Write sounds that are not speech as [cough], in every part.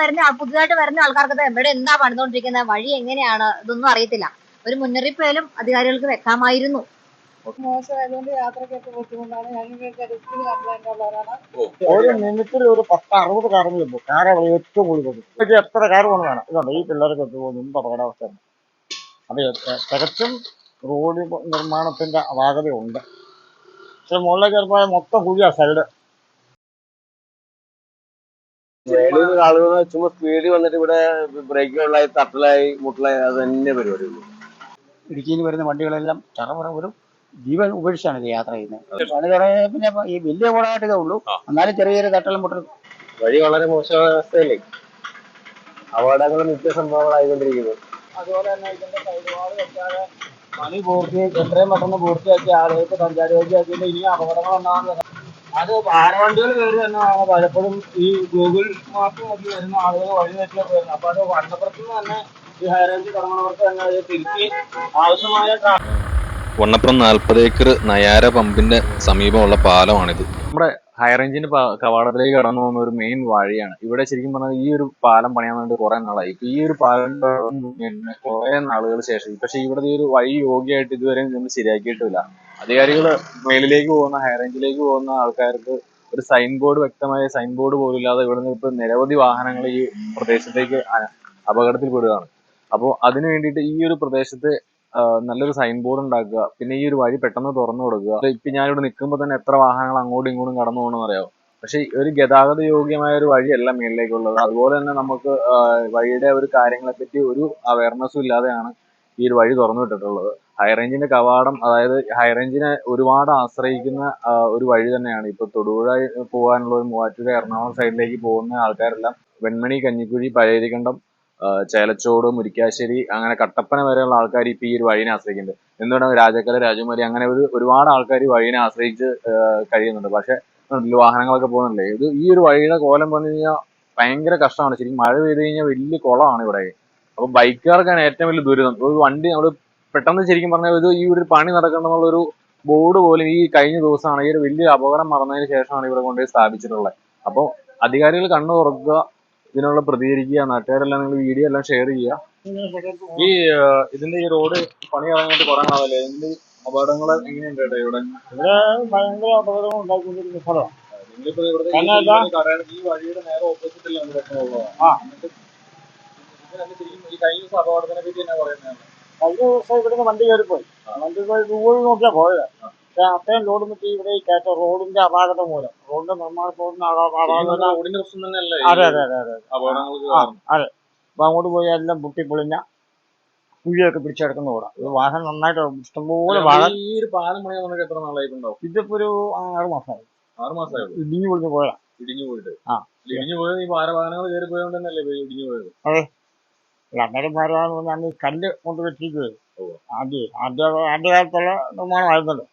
വരുന്ന പുതുതായിട്ട് വരുന്ന ആൾക്കാർക്ക് എവിടെ എന്താ പണിതുകൊണ്ടിരിക്കുന്നത് വഴി എങ്ങനെയാണ് ഇതൊന്നും അറിയത്തില്ല. ഒരു മുന്നറിയിപ്പ് മുന്നറിയിപ്പേലും അധികാരികൾക്ക് വെക്കാമായിരുന്നു. മോശമായതുകൊണ്ട് യാത്രയ്ക്കൊക്കെ ബുദ്ധിമുട്ടാണ്. ഞങ്ങൾക്ക് റിസ്കിന് കംപ്ലൈന്റ് ഉള്ളവരാണ്. ഒരു മിനിറ്റിൽ ഒരു പത്ത് അറുപത് കാറുകൾ പോകും കാറ് ഏറ്റവും കൂടുതൽ എത്ര കാർ കൊണ്ട് വേണം? ഇതുണ്ട്. ഈ പിള്ളേർക്ക് പോകുന്നു എന്ത് അപകടാവസ്ഥയാണ് അത് തികച്ചും റോഡ് നിർമ്മാണത്തിന്റെ അപാകതയുണ്ട്. പക്ഷെ മുകളിലേക്ക് ചിലപ്പോൾ മൊത്തം കുഴിയാ സൈഡ് നിന്ന് ആളുകൾ ചുമ്മാ സ്പീഡിൽ വന്നിട്ട് ഇവിടെ ബ്രേക്കുകളായി തട്ടലായി മുട്ടലായി അത് തന്നെ പരിപാടിയുള്ളൂ. ഇടുക്കിയിൽ വരുന്ന വണ്ടികളെല്ലാം ചറപറ ഒരു ജീവൻ ഉപേക്ഷിച്ചാണ് ഇത് യാത്ര ചെയ്യുന്നത്. പണി തുടങ്ങിയ പിന്നെ ഈ വലിയ കുളമായിട്ടേ ഉള്ളൂ. എന്നാലും ചെറിയ ചെറിയ തട്ടലും മുട്ടലും. വഴി വളരെ മോശമായ അവസ്ഥയല്ലേ? അപകടങ്ങൾ നിത്യ സംഭവങ്ങളായിക്കൊണ്ടിരിക്കുന്നു അതുപോലെ തന്നെ ഇതിന്റെ സൈഡുവാൾ വെച്ചാൽ പണി പൂർത്തിയാക്കി എത്രയും പെട്ടെന്ന് പൂർത്തിയാക്കി ആളുകൾക്ക് സഞ്ചാരയോഗ്യമാക്കിയിട്ട് ഇനി അപകടങ്ങൾ ഉണ്ടാകുന്നത് അത് ഭാരവണ്ടികൾ കയറി തന്നെയാണ് പലപ്പോഴും ഈ ഗൂഗിൾ മാപ്പ് നോക്കി വരുന്ന ആളുകൾ വഴി തെറ്റിലൊക്കെ വരുന്നത് അപ്പൊ അത് വണ്ണപ്പുറത്ത് നിന്ന് തന്നെ ഈ ഹൈറേഞ്ച് തുടങ്ങുന്നവർക്ക് തന്നെ അത് തിരുത്തി ആവശ്യമായ വണ്ണപ്പുറം നാൽപ്പത് ഏക്കർ നയാര പമ്പിന്റെ സമീപമുള്ള പാലമാണിത്. നമ്മുടെ ഹൈറേഞ്ചിന്റെ കവാടത്തിലേക്ക് കടന്നു പോകുന്ന ഒരു മെയിൻ വഴിയാണ്. ഇവിടെ ശരിക്കും പറഞ്ഞാൽ ഈ ഒരു പാലം പണിയാൻ വേണ്ടി കുറെ നാളായി. ഇപ്പൊ ഈ ഒരു പാലം കുറെ നാളുകൾ ശേഷം. പക്ഷെ ഇവിടെ ഈ ഒരു വഴി യോഗ്യമായിട്ട് ഇതുവരെ നമ്മൾ ശരിയാക്കിയിട്ടില്ല. അധികാരികൾ മേലിലേക്ക് പോകുന്ന ഹൈറേഞ്ചിലേക്ക് പോകുന്ന ആൾക്കാർക്ക് ഒരു സൈൻ ബോർഡ് വ്യക്തമായ സൈൻ ബോർഡ് പോലും ഇല്ലാതെ നിന്ന് ഇപ്പൊ നിരവധി വാഹനങ്ങൾ ഈ പ്രദേശത്തേക്ക് അപകടത്തിൽ പെടുകയാണ് അപ്പോൾ അതിനു വേണ്ടിയിട്ട് ഈ ഒരു പ്രദേശത്ത് നല്ലൊരു സൈൻ ബോർഡ് ഉണ്ടാക്കുക. പിന്നെ ഈ ഒരു വഴി പെട്ടെന്ന് തുറന്നു കൊടുക്കുക. ഇപ്പൊ ഞാനിവിടെ നിൽക്കുമ്പോൾ തന്നെ എത്ര വാഹനങ്ങൾ അങ്ങോട്ടും ഇങ്ങോട്ടും കടന്നു പോകണമെന്ന് അറിയാമോ പക്ഷെ ഒരു ഗതാഗത യോഗ്യമായ ഒരു വഴിയല്ല മേളിലേക്കുള്ളത്. അതുപോലെ തന്നെ നമുക്ക് വഴിയുടെ ഒരു കാര്യങ്ങളെ പറ്റി ഒരു അവയർനെസ്സും ഇല്ലാതെയാണ് ഈ ഒരു വഴി തുറന്നു വിട്ടിട്ടുള്ളത്. ഹൈറേഞ്ചിന്റെ കവാടം അതായത് ഹൈറേഞ്ചിനെ ഒരുപാട് ആശ്രയിക്കുന്ന ഒരു വഴി തന്നെയാണ്. ഇപ്പൊ തൊടുപുഴ പോകാനുള്ള ഒരു മൂവാറ്റുപുഴ എറണാകുളം സൈഡിലേക്ക് പോകുന്ന ആൾക്കാരെല്ലാം വെൺമണി കഞ്ഞിക്കുഴി പഴയരിക്കണ്ടം ചേലച്ചോട് മുരിക്കാശ്ശേരി അങ്ങനെ കട്ടപ്പന വരെയുള്ള ആൾക്കാർ ഇപ്പൊ ഈ ഒരു വഴിനെ ആശ്രയിക്കുന്നുണ്ട്. എന്തുകൊണ്ടാണ് രാജക്കല രാജകുമാരി അങ്ങനെ ഒരു ഒരുപാട് ആൾക്കാർ വഴിനെ ആശ്രയിച്ച് കഴിയുന്നുണ്ട്. പക്ഷെ വാഹനങ്ങളൊക്കെ പോകുന്നുണ്ടല്ലേ? ഇത് ഈ ഒരു വഴിയുടെ കോലം പറഞ്ഞു കഴിഞ്ഞാൽ ഭയങ്കര കഷ്ടമാണ്. ശരിക്കും മഴ പെയ്ത് കഴിഞ്ഞാൽ വലിയ കുളമാണ് ഇവിടെ. അപ്പൊ ബൈക്കുകാർക്കാണ് ഏറ്റവും വലിയ ദുരിതം. ഒരു വണ്ടി നമ്മൾ പെട്ടെന്ന് ശരിക്കും പറഞ്ഞാൽ ഇത് ഈ ഒരു പണി നടക്കണമെന്നുള്ളൊരു ബോർഡ് പോലും ഈ കഴിഞ്ഞ ദിവസമാണ് ഈ ഒരു വലിയ അപകടം നടന്നതിന് ശേഷമാണ് ഇവിടെ കൊണ്ടുപോയി സ്ഥാപിച്ചിട്ടുള്ളത്. അപ്പോൾ അധികാരികൾ കണ്ണു തുറക്കുക ഇതിനുള്ള പ്രതികരിക്കുക നാട്ടുകാരെല്ലാം നിങ്ങൾ വീഡിയോ എല്ലാം ഷെയർ ചെയ്യുക. ഈ ഇതിന്റെ ഈ റോഡ് പണി ഇറങ്ങിയിട്ട് കുറെ ആവല്ലേ ഇതിന്റെ അപകടങ്ങൾ എങ്ങനെയുണ്ട് ഇവിടെ? ഇവിടെ ഭയങ്കര അപകടങ്ങൾ ഉണ്ടാക്കിക്കൊണ്ടിരിക്കുന്ന സ്ഥലമാണ്. നിങ്ങളിപ്പോ ഈ- വഴിയുടെ നേരെ ഓപ്പോസിറ്റിലാണ് ആ. ഈ കഴിഞ്ഞ ദിവസം അപകടത്തിനെ പറ്റി എന്നാ പറയുന്നത്? കഴിഞ്ഞ ദിവസം ഇവിടുന്ന് വണ്ടി കയറിപ്പോയി. വണ്ടി പോയി ഗൂഗിൾ നോക്കിയാ പോയത്. അത്രയും ലോഡ് മറ്റേ ഇവിടെ കയറ്റ റോഡിന്റെ അപാകത മൂലം. റോഡിന്റെ നിർമ്മാണ റോഡിന്റെ റോഡിന്റെ പ്രശ്നം തന്നെയല്ലേ അതെ അതെ അതെ അതെ അതെ. അപ്പൊ അങ്ങോട്ട് പോയി എല്ലാം പൊട്ടിപ്പൊളിഞ്ഞ കുഴിയൊക്കെ പിടിച്ചെടുക്കുന്ന കൂടാ ഇത് വാഹനം നന്നായിട്ട് ഇഷ്ടംപോലെ വാഹനം ഈ ഒരു പാലം പണിയാൻ പറഞ്ഞിട്ട് എത്ര നാളായിട്ടുണ്ടാവും? ഇതിപ്പോ ഒരു ആറ് മാസമായി. ആറ് മാസമായി? ഇടിഞ്ഞു പൊളിഞ്ഞു പോയതാ. ഇടിഞ്ഞു പോയിട്ട്. ആ. ഇടിഞ്ഞു പോയത് ഈ ഭാര വാഹനങ്ങൾ കയറി പോയതുകൊണ്ട് തന്നെയല്ലേ ഇടിഞ്ഞു പോയത്? അല്ല അന്നേരം ഭാരവാഹനം പറഞ്ഞാൽ കല്ല് കൊണ്ട് വെച്ചിരിക്കുന്നത്. ആദ്യം ആദ്യ ആദ്യ കാലത്തുള്ള നിർമ്മാണമായിരുന്നല്ലോ.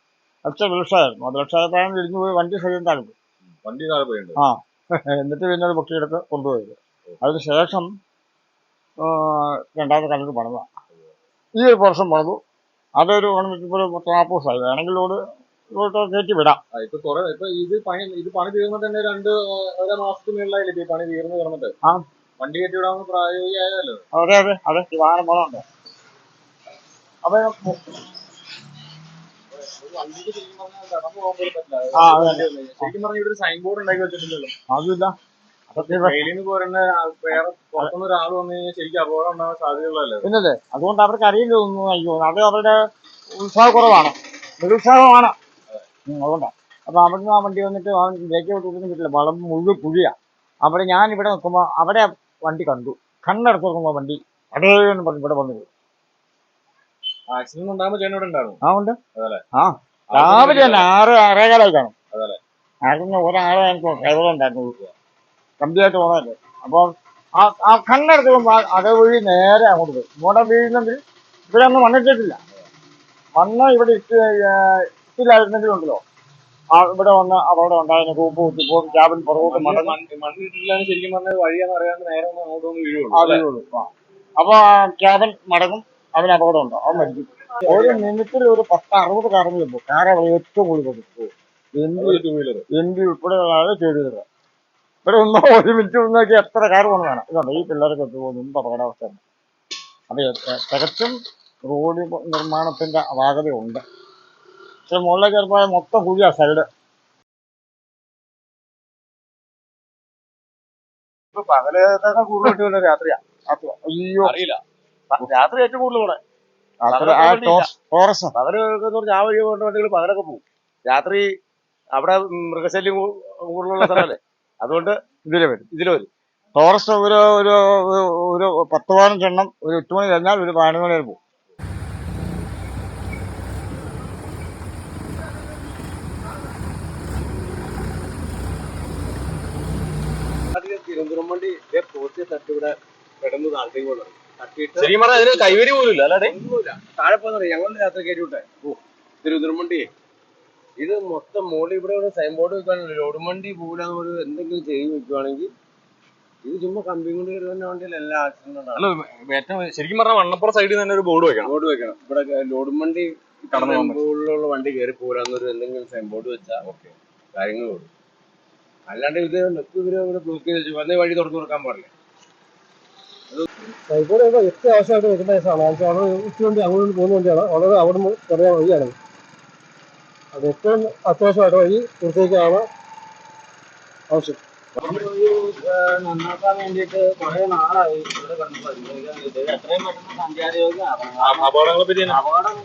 പക്ഷെ വൃക്ഷമായിരുന്നു അത് വൃക്ഷമായപ്പോഴാണ് ഇടിഞ്ഞു പോയി വണ്ടി സഹിതം താഴ്ന്നു വണ്ടി താഴെ പോയിട്ടുണ്ട് എന്നിട്ട് പിന്നെ അത് പൊക്കിയെടുത്ത് കൊണ്ടുപോയത്. അതിനുശേഷം ആ, രണ്ടാമത്തെ കല്ലിന് പണിത. ഈ ഒരു വർഷം പണിതു. അതൊരു ഗവൺമെന്റ് ദിവസമായി വേണമെങ്കിൽ ലോഡ് കയറ്റി വിടാം. ആ, ഇപ്പൊ കുറെ ഇപ്പൊ ഇത് പണി ഇത് പണി തീർന്ന തന്നെ രണ്ട് ഓരോ മാസത്തിന് മേളിലായില്ലേ ഈ പണി തീർന്നു കിടന്നിട്ട് ആ. വണ്ടി കയറ്റി വിടാൻ പ്രായോഗികമായതല്ലോ. അതെ അതെ അതെ. വാഹനം പണമുണ്ട് അപ്പൊ വണ്ടിക്ക് ശരിക്കും പറഞ്ഞാൽ കടന്നു പോകാൻ പോലും പറ്റില്ല ആ, അതെ. ശരിക്കും ഇവിടെ സൈൻ ബോർഡ് ഉണ്ടാക്കി വെച്ചിട്ടില്ലല്ലോ പിന്നല്ലേ അതുകൊണ്ട് അവർക്ക് അറിയില്ല അയ്യോ അത് അവരുടെ ഉത്സാഹക്കുറവാണ്. നിരുത്സാഹമാണ്. ഉത്സാഹമാണ് അതുകൊണ്ടാണ് അപ്പൊ അവിടുന്ന് ആ വണ്ടി വന്നിട്ട് അവൻ ബ്രേക്ക് വിട്ടൊന്നും കിട്ടില്ല വളം മുഴുവൻ കുഴിയാ. അവിടെ ഞാൻ ഇവിടെ നിൽക്കുമ്പോൾ അവിടെ വണ്ടി കണ്ടു. കണ്ണെടുത്ത് നോക്കുമ്പോൾ വണ്ടി അതേ എന്ന് പറഞ്ഞു ഇവിടെ വന്നു പോയി. ആക്സിഡന്റ് ഉണ്ടാകുമ്പോ ചേട്ടൻ ഇവിടെ ഉണ്ടാകും ആ ഉണ്ട്? ആ. രാവിലെ തന്നെ ആറ് ആറേകാലായി കാണും? ആയിരുന്നു ഒരാളെ എനിക്ക് ഡ്രൈവർ ഉണ്ടായിരുന്നു? കമ്പിയായിട്ട് പോകണമല്ലേ അപ്പോൾ ആ ആ കണ്ണെടുത്ത് നോക്കുമ്പോൾ അതേ വഴി നേരെ അങ്ങോട്ട് പോയി. ഇവിടെ വീഴുന്നെങ്കിൽ ഇവിടെ ഒന്നും വന്നിട്ടില്ല വന്ന് ഇവിടെ ഇട്ട് ഇട്ടില്ലായിരുന്നെങ്കിലുണ്ടല്ലോ ആ ഇവിടെ വന്ന് അവിടെ ഉണ്ടായിരുന്ന കൂപ്പ് കുത്തി പോകും ക്യാബിൻ പുറകോട്ട് മടങ്ങി. മണ്ണിട്ടില്ലാണ് ശരിക്കും പറഞ്ഞാൽ വഴിയെന്ന് അറിയാണ്ട് നേരെ അങ്ങോട്ട് വീഴുള്ളൂ ആ അപ്പോൾ ക്യാബിൻ മടങ്ങും അവന് അപകടം ഉണ്ടോ? അവൻ മരിക്കും. ഒരു മിനിറ്റിൽ ഒരു പത്ത് അറുപത് കാറുകൾ പോകും കാരണം ഏറ്റവും കൂടുതൽ പോകും എം പി ഉൾപ്പെടെയുള്ള ചെയ്തു തരാം ഇവിടെ ഒന്നോ ഒരു മിനിറ്റ് നോക്കി എത്ര കാർ പോകുന്ന വേണം ഇതുണ്ട് ഈ പിള്ളേരൊക്കെ പോകുന്നു എന്ത് അപകടാവസ്ഥയാണ് അത് തികച്ചും റോഡ് നിർമ്മാണത്തിന്റെ അപാകതയുണ്ട്. പക്ഷെ മുകളിലെ ചെറുപ്പമായ മൊത്തം കുഴിയാ സൈഡ് ഇപ്പൊ പകലത്തൊക്കെ കൂടുതൽ രാത്രിയാ. രാത്രി അയ്യോ. അറിയില്ല രാത്രി ഏറ്റവും കൂടുതൽ ഇവിടെ. രാത്രി ആ ടോറസ്. വഴി പോകേണ്ട വണ്ടികൾ പകരൊക്കെ പോകും. രാത്രി അവിടെ മൃഗശല്യം കൂടുതലുള്ള സ്ഥലമല്ലേ? അതുകൊണ്ട് ഇതിലെ വരും. ഇതിലെ വരും. ടോറസ്റ്റ് ഒരു ഒരു ഒരു- പത്ത് പതിനഞ്ച് എണ്ണം ഒരു എട്ട് മണി കഴിഞ്ഞാൽ ഒരു പതിനൊന്ന് മണി വരെ പോകും. തിരുവനന്തപുരം വണ്ടി ഇതേ പോസ്റ്റ് തട്ടിവിടെ കിടന്ന് താഴത്തേക്ക് കൊണ്ടു തട്ടിയിട്ട് ശരിക്കും പറഞ്ഞാൽ അതിന് കൈവരി പോലും ഇല്ല അല്ലേ താഴെ പോകുന്ന ഞങ്ങളുടെ രാത്രി കയറ്റി വിട്ടെ ഓ തിരുവനന്തപുരം വണ്ടി ഇത് മൊത്തം മോളി ഇവിടെ ഒരു സൈൻ ബോർഡ് വെക്കുകയാണെങ്കിൽ ലോഡ് വണ്ടി പോകില്ലെന്ന് ഒരു എന്തെങ്കിലും ചെയ്ത് വെക്കുവാണെങ്കിൽ ഇത് ചുമ്മാ കമ്പി കൊണ്ട് കയറുന്ന വണ്ടിയിൽ എല്ലാ ആക്സിഡന്റ് ഉണ്ടാവും. അല്ല ഏറ്റവും ശരിക്കും പറഞ്ഞാൽ വണ്ണപ്പുറ സൈഡിൽ തന്നെ ഒരു ബോർഡ് വെക്കണം. ബോർഡ് വെക്കണം. ഇവിടെ ലോഡ് കടന്നുള്ള വണ്ടി കയറി പോരാന്നൊരു എന്തെങ്കിലും സൈൻ ബോർഡ് വെച്ചാൽ ഓക്കെ. കാര്യങ്ങൾ കൊടുക്കും അല്ലാണ്ട് ഇത് നെക്ക് ഇവർ ഇവിടെ ബ്ലോക്ക് ചെയ്ത് വെച്ചു വന്നേ വഴി തുറന്നു കൊടുക്കാൻ പാടില്ല. സൈബോർഡ് ഏറ്റവും ആവശ്യമായിട്ട് വരുന്ന കേസാണ് അത് ഉച്ചവണ്ടി അങ്ങോട്ട് പോകുന്ന വണ്ടിയാണ്. വളരെ അവിടെ നിന്ന് ചെറിയ വഴിയാണ്. അത് ഏറ്റവും അത്യാവശ്യമായിട്ട് വഴി പൂർത്തീകരിക്കാണ് ആവശ്യം. ഈ, ഏഹ്, നന്നാക്കാൻ വേണ്ടിയിട്ട് കുറെ നാളായി ഇവിടെ എത്രയും പെട്ടെന്ന് അപകടങ്ങളെ പറ്റി അപകടം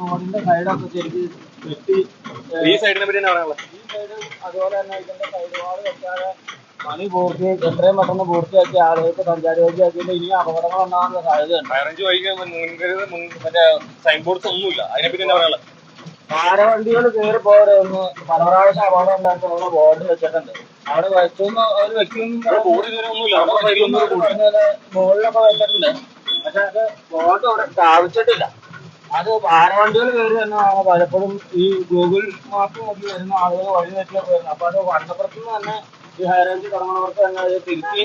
റോഡിന്റെ സൈഡൊക്കെ ശരിക്ക് വെട്ടി ഈ സൈഡിനെ പറ്റി തന്നെ പറയാനുള്ളത്. ഈ സൈഡും അതുപോലെ തന്നെ ഇതിന്റെ സൈഡ് വെക്കാതെ പണി പൂർത്തിയാക്കി എത്രയും പെട്ടെന്ന് പൂർത്തിയാക്കി ആളുകൾക്ക് സഞ്ചാരയോഗ്യമാക്കിയിട്ട് ഇനി അപകടങ്ങൾ ഉണ്ടാകാനുള്ള സാധ്യതയുണ്ട്. ഹൈറേഞ്ച് വഴിക്ക് മുൻകരുത് മുൻ മറ്റേ സൈൻ ബോർഡ്സ് ഒന്നുമില്ല അതിനെപ്പറ്റി തന്നെ പറയാനുള്ളത്. ഭാരവണ്ടികൾ കയറി പോരെന്ന് പല പ്രാവശ്യം അപകടം ഉണ്ടാക്കുന്ന ബോർഡ് വെച്ചിട്ടുണ്ട്. അവിടെ വെച്ചൊന്നും ഒരു ഇല്ല. മുകളിലൊക്കെ വെച്ചിട്ടുണ്ട്. പക്ഷെ അത് ബോർഡ് അവിടെ സ്ഥാപിച്ചിട്ടില്ല. അത് ഭാരവണ്ടികൾ കയറി തന്നെയാണ് പലപ്പോഴും ഈ ഗൂഗിൾ മാപ്പ് നോക്കി വരുന്ന ആളുകൾ വഴി വെച്ചിട്ട് വരുന്നത് അപ്പൊ അത് വണ്ടപ്പുറത്ത് നിന്ന് തന്നെ ഈ ഹൈറേഞ്ച് തുടങ്ങുന്നവർക്ക് തന്നെ അത് തിരുത്തി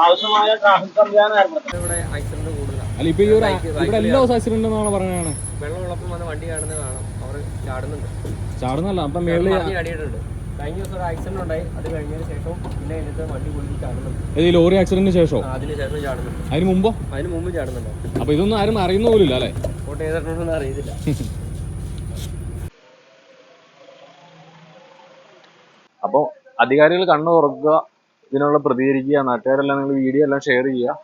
ആവശ്യമായ ട്രാഫിക് സംവിധാനം ഇവിടെ ആക്സിഡന്റ് കൂടുതലാണ് അല്ല ഇപ്പൊ ഈ ഒരു ഇവിടെ എല്ലാ ദിവസവും ആക്സിഡന്റ് എന്നാണ് പറയുന്നത് വെള്ളമുള്ളപ്പം വന്ന് വണ്ടി കാണുന്നത് കാണാം. അവർ ചാടുന്നുണ്ട്. ചാടുന്നല്ല അപ്പൊ മേളിൽ അടിയിട്ടുണ്ട് കഴിഞ്ഞ ദിവസം ഒരു ആക്സിഡന്റ് ഉണ്ടായി. അത് കഴിഞ്ഞതിന് ശേഷം പിന്നെ അതിനകത്ത് വണ്ടി പൊളിച്ച് ചാടുന്നുണ്ട്. ഈ ലോറി ആക്സിഡന്റിന് ശേഷം? ആ, അതിന് ശേഷം ചാടുന്നുണ്ട്. അതിന് മുമ്പോ? അതിന് മുമ്പ് ചാടുന്നുണ്ടോ. അപ്പൊ ഇതൊന്നും ആരും അറിയുന്ന പോലും അല്ലേ? അല്ലെ ഫോട്ടോ ചെയ്തിട്ടുണ്ടെന്ന് അറിയത്തില്ല. [laughs] അപ്പോൾ അധികാരികൾ കണ്ണു തുറക്കുക ഇതിനുള്ള പ്രതികരിക്കുക നാട്ടുകാരെല്ലാം നിങ്ങൾ വീഡിയോ എല്ലാം ഷെയർ ചെയ്യുക.